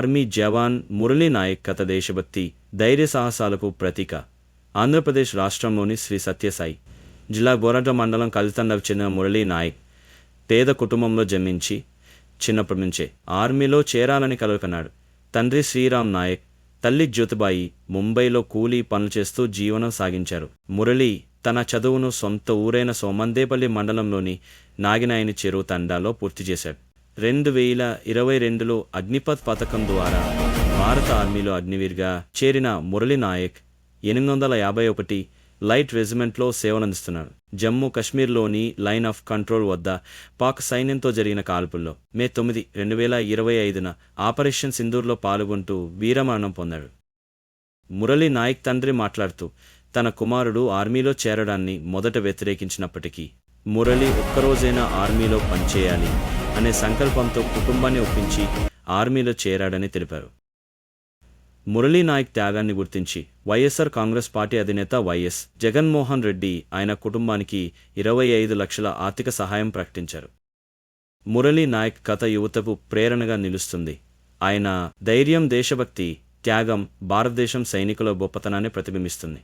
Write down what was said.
Army జవాన్ మురళీనాయక్ కథ దేశభక్తి ధైర్య సాహసాలకు ప్రతీక. ఆంధ్రప్రదేశ్ రాష్ట్రంలోని శ్రీ సత్యసాయి జిల్లా గోరంట మండలం కలితండకు చెందిన మురళీ నాయక్ పేద కుటుంబంలో జన్మించి చిన్నప్పటి నుంచే ఆర్మీలో చేరాలని కలలుకన్నాడు. తండ్రి శ్రీరామ్ నాయక్ తల్లి జ్యోతిబాయి ముంబైలో కూలీ పనులు చేస్తూ జీవనం సాగించారు. మురళి తన చదువును సొంత ఊరైన సోమందేపల్లి మండలంలోని నాగినాయని చెరువు తండాలో పూర్తి చేశాడు. రెండు వేల ఇరవై రెండులో అగ్నిపథ్ పథకం ద్వారా భారత ఆర్మీలో అగ్నివీర్గా చేరిన మురళి నాయక్ ఎనిమిది వందల యాభై ఒకటి లైట్ రెజిమెంట్లో సేవలందిస్తున్నాడు. జమ్మూ కశ్మీర్లోని లైన్ ఆఫ్ కంట్రోల్ వద్ద పాక్ సైన్యంతో జరిగిన కాల్పుల్లో మే తొమ్మిది రెండు వేల ఇరవై ఐదున ఆపరేషన్ సింధూర్లో పాల్గొంటూ వీరమరణం పొందాడు. మురళి నాయక్ తండ్రి మాట్లాడుతూ తన కుమారుడు ఆర్మీలో చేరడాన్ని మొదట వ్యతిరేకించినప్పటికీ మురళి ఒక్కరోజైనా ఆర్మీలో పనిచేయాలి. అనే సంకల్పంతో కుటుంబాన్ని ఒప్పించి ఆర్మీలో చేరాడని తెలిపారు. మురళీ నాయక్ త్యాగాన్ని గుర్తించి వైఎస్ఆర్ కాంగ్రెస్ పార్టీ అధినేత వైఎస్ జగన్మోహన్ రెడ్డి ఆయన కుటుంబానికి ఇరవై ఐదు లక్షల ఆర్థిక సహాయం ప్రకటించారు. మురళీ నాయక్ కథ యువతకు ప్రేరణగా నిలుస్తుంది. ఆయన ధైర్యం దేశభక్తి త్యాగం భారతదేశం సైనికుల గొప్పతనాన్ని ప్రతిబింబిస్తుంది.